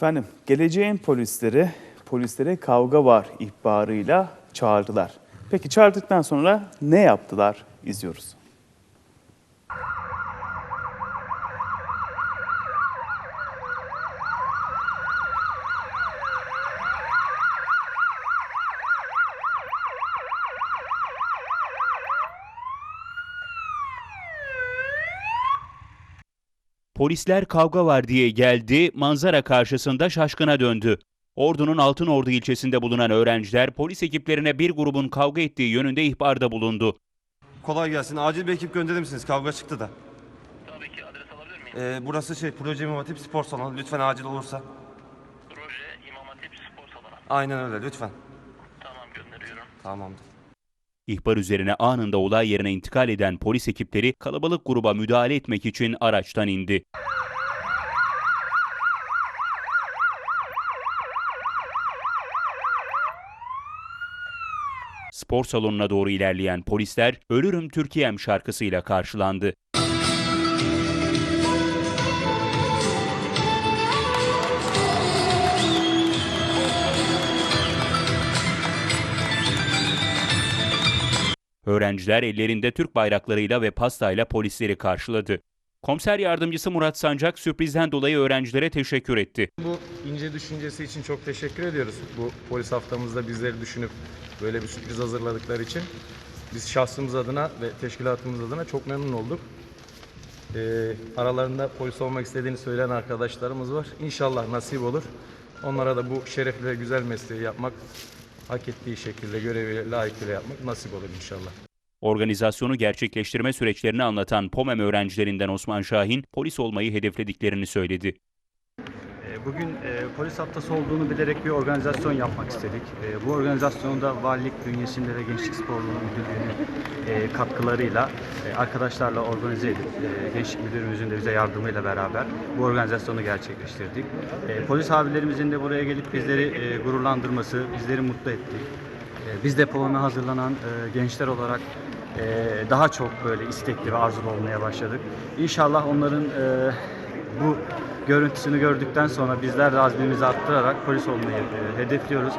Efendim, geleceğin polisleri polislere kavga var ihbarıyla çağırdılar. Peki çağırdıktan sonra ne yaptılar? İzliyoruz. Polisler kavga var diye geldi, manzara karşısında şaşkına döndü. Ordu'nun Altınordu ilçesinde bulunan öğrenciler polis ekiplerine bir grubun kavga ettiği yönünde ihbarda bulundu. Kolay gelsin. Acil bir ekip gönderir misiniz? Kavga çıktı da. Tabii ki adres alabilir miyim? Ee, burası şey proje İmam Hatip spor salonu. Lütfen acil olursa. Proje İmam Hatip Spor Salonu. Aynen öyle lütfen. Tamam gönderiyorum. Tamamdır. İhbar üzerine anında olay yerine intikal eden polis ekipleri kalabalık gruba müdahale etmek için araçtan indi. Spor salonuna doğru ilerleyen polisler Ölürüm Türkiye'm şarkısıyla karşılandı. Öğrenciler ellerinde Türk bayraklarıyla ve pastayla polisleri karşıladı. Komiser yardımcısı Murat Sancak sürprizden dolayı öğrencilere teşekkür etti. Bu ince düşüncesi için çok teşekkür ediyoruz. Bu polis haftamızda bizleri düşünüp böyle bir sürpriz hazırladıkları için. Biz şahsımız adına ve teşkilatımız adına çok memnun olduk. Ee, aralarında polis olmak istediğini söyleyen arkadaşlarımız var. İnşallah nasip olur. Onlara da bu şerefli ve güzel mesleği yapmak, hak ettiği şekilde görevi layıkıyla yapmak nasip olur inşallah. Organizasyonu gerçekleştirme süreçlerini anlatan POMEM öğrencilerinden Osman Şahin, polis olmayı hedeflediklerini söyledi. Bugün e, polis haftası olduğunu bilerek bir organizasyon yapmak istedik. E, bu organizasyonda valilik bünyesinde ve Gençlik Sporluğu Müdürlüğü'nün e, katkılarıyla e, arkadaşlarla organize edip e, Gençlik Müdürümüzün de bize yardımıyla beraber bu organizasyonu gerçekleştirdik. Polis abilerimizin de buraya gelip bizleri gururlandırması, bizleri mutlu etti. Biz de POMEM'e hazırlanan gençler olarak daha çok böyle istekli ve arzulu olmaya başladık. İnşallah onların bu görüntüsünü gördükten sonra bizler de azmimizi arttırarak polis olmayı e, hedefliyoruz.